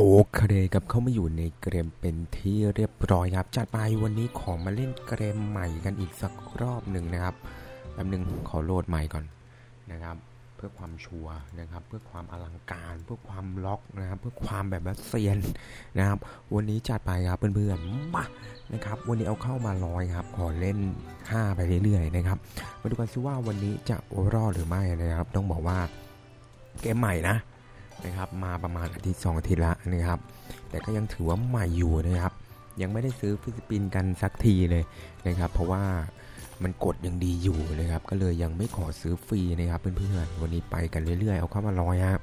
โอเคกับเข้ามาอยู่ในเกมเป็นที่เรียบร้อยครับจัดไปวันนี้ขอมาเล่นเกมใหม่กันอีกสักรอบหนึ่งนะครับแป๊บหนึงขอโหลดใหม่ก่อนนะครับ เพื่อความชัวร์นะครับ เพื่อความอลังการ เพื่อความล็อกนะครับ เพื่อความแบบว่าเซียนนะครับ วันนี้จัดไปครับเพื่อนๆมานะครับ วันนี้เอาเข้ามาร้อยครับ ขอเล่น5ไปเรื่อยๆนะครับมาดูกันซิว่าวันนี้จะรอดหรือไม่นะครับ ต้องบอกว่าเกมใหม่นะ นะครับมาประมาณอาทิตย์สองอาทิตย์ละนะครับ แต่ก็ยังถือว่าใหม่อยู่นะครับ ยังไม่ได้ซื้อฟิลิปปินส์กันสักทีเลยนะครับ เพราะว่ามันกดยังดีอยู่นะครับ ก็เลยยังไม่ขอซื้อฟรีนะครับเพื่อนๆวันนี้ไปกันเรื่อยๆ เอาเข้ามารอยครับ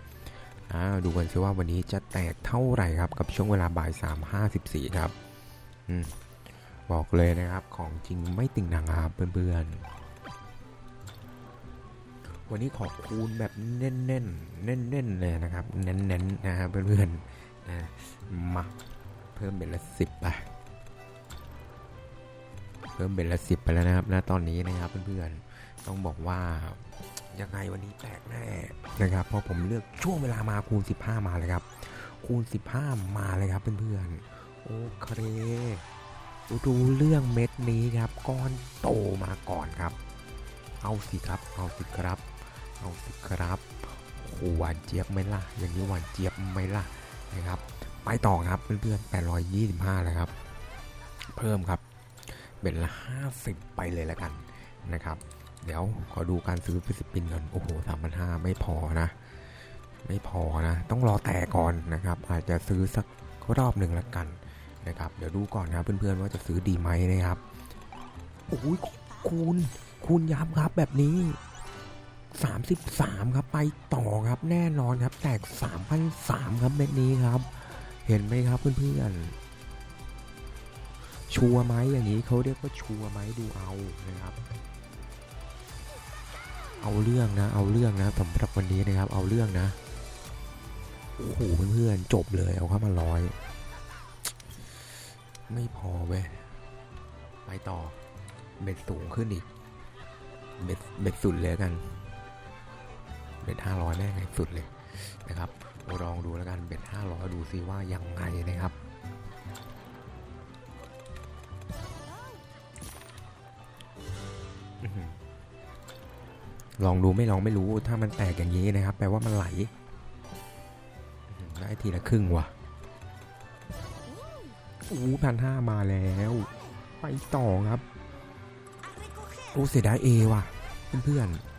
อ่าดูกันซิว่าวันนี้จะแตกเท่าไหร่ครับกับช่วงเวลาบ่ายสามห้าสิบสี่ครับอืมบอกเลยนะครับของจริงไม่ติ่งหนังครับเพื่อนๆ วันนี้ขอคูณแบบเน้นๆ เน้นๆ เลยนะครับ เน้นๆ นะครับเพื่อนๆนะมาเพิ่มเป็นละสิบไป เพิ่มเป็นละสิบไปแล้วนะครับณตอนนี้นะครับเพื่อนๆ ต้องบอกว่ายังไงวันนี้แตกแน่นะครับเพราะผมเลือกช่วงเวลามาคูณ 15 มาเลยครับ คูณ 15 มาเลยครับเพื่อนๆ โอเคดูเรื่องเม็ดนี้ครับ ก้อนโตมาก่อนครับ เอาสิครับ เอาสิครับ เอาสิครับโอ้หวานเจี๊ยบไหมล่ะ อย่างนี้หวานเจี๊ยบไหมล่ะนะครับ ไปต่อครับเพื่อนๆ825แล้วครับ เพิ่มครับเป็นละ 50 ไปเลยแล้วกันนะครับ เดี๋ยวขอดูการซื้อฟิสิปินก่อน โอ้โห3,500 ไม่พอนะ ไม่พอนะ ต้องรอแต่ก่อนนะครับ อาจจะซื้อสักรอบหนึ่งล้วกันนะครับ เดี๋ยวดูก่อนนะเพื่อนๆว่าจะซื้อดีไหมนะครับ โอ้ยคูณคูณยับครับแบบนี้ 33 ครับไปต่อครับแน่นอนครับ แตก3,003ครับเม็ดนี้ครับ เห็นไหมครับเพื่อนๆชัวร์ไหมอย่างนี้เขาเรียกว่าชัวร์ไหมดูเอานะครับ เอาเรื่องนะ เอาเรื่องนะสำหรับวันนี้นะครับ เอาเรื่องนะโอ้โหเพื่อนๆจบเลยเอาเข้ามาร้อย ไม่พอเว้ยไปต่อเบ็ดสูงขึ้นอีกเบ็ดเบ็ดสุดเลยแล้วกัน เบ็ดห้าร้อยแม่งไงสุดเลยนะครับลองดูแล้วกันเบ็ดห้าร้อยดูซิว่ายังไงนะครับลองดูไม่ลองไม่รู้ถ้ามันแตกอย่างนี้นะครับ แปลว่ามันไหลได้ทีละครึ่งว่ะอู้พันห้ามาแล้ว ไปต่อครับโอ้เสียดายเอว่ะ เพื่อนๆ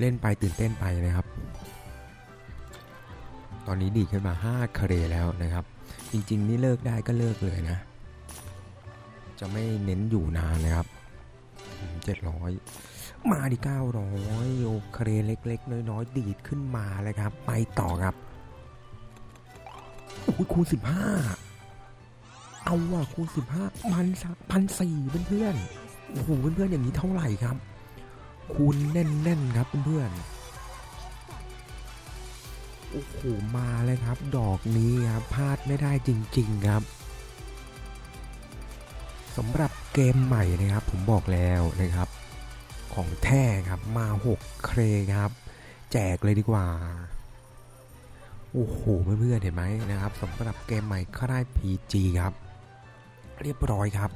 เล่นไปตื่นเต้นไปนะครับ ตอนนี้ดีดขึ้นมา5คาเรแล้วนะครับ จริงๆ นี่เลิกได้ก็เลิกเลยนะ จะไม่เน้นอยู่นานนะครับเจ็ดร้อยมาดิ900 โอเคเล็ก ๆ น้อยๆ ดีดขึ้นมาเลยครับ ไปต่อครับโอ้ยคูณ15 เอาว่ะคูณสิบห้าพันพันสี่เพื่อนๆโอ้โหเพื่อนๆอย่างนี้เท่าไหร่ครับ คูณแน่นๆครับเพื่อนๆโอ้โหมาเลยครับ ดอกนี้ครับพลาดไม่ได้จริง ๆครับสำหรับเกมใหม่นะครับ ผมบอกแล้วนะครับ ของแท้ครับมา 6 เครครับ แจกเลยดีกว่าโอ้โหเพื่อนๆเห็นไหมนะครับสำหรับเกมใหม่ค่าย PG ครับ เรียบร้อยครับ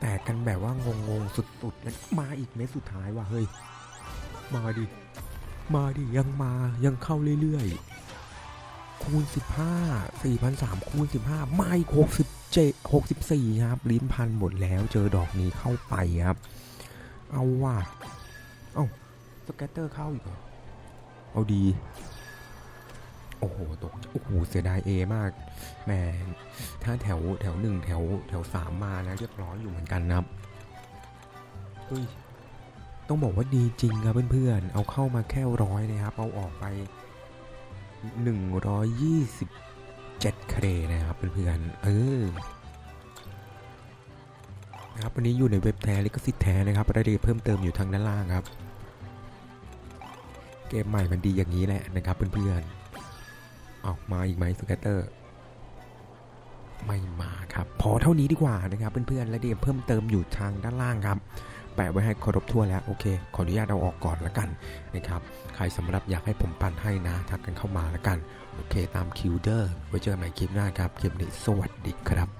แตกกันแบบว่างงๆสุดๆแล้วมาอีกเม็ดสุดท้ายว่ะเฮ้ย มาดิ มาดิยังมายังเข้าเรื่อยๆ คูณ 15 4,003คูณ 15 มาอีก67 64 ครับ ลิ้นพันหมดแล้วเจอดอกนี้เข้าไปครับ เอาว่ะ เอ้า สแกตเตอร์เข้าอีกเหรอ เอาดี โอ้โหตกโอ้โหเสียดายเอมากแหมถ้าแถวแถวหนึ่งแถวแถวสามมานะเรียบร้อยอยู่เหมือนกันนะครับเฮ้ยต้องบอกว่าดีจริงครับเพื่อนๆเอาเข้ามาแค่ร้อยนะครับ เอาออกไป 127 เครนะครับเพื่อนๆเออนะครับวันนี้อยู่ในเว็บแท้ลิขสิทธิ์แท้นะครับรายละเอียดเพิ่มเติมอยู่ทางด้านล่างครับ เกมใหม่มันดีอย่างนี้แหละนะครับเพื่อนๆ ออกมาอีกไหมสเกตเตอร์ไม่มาครับ พอเท่านี้ดีกว่านะครับเพื่อนๆและเดี๋ยวเพิ่มเติมอยู่ทางด้านล่างครับแปะไว้ให้เคารพทั่วแล้วโอเค ขออนุญาตเอาออกก่อนละกันนะครับใครสำหรับอยากให้ผมปั่นให้นะทักกันเข้ามาละกัน โอเคตามคิวเดอร์ไว้เจอกันใหม่คลิปหน้าครับคลิปนี้สวัสดีครับ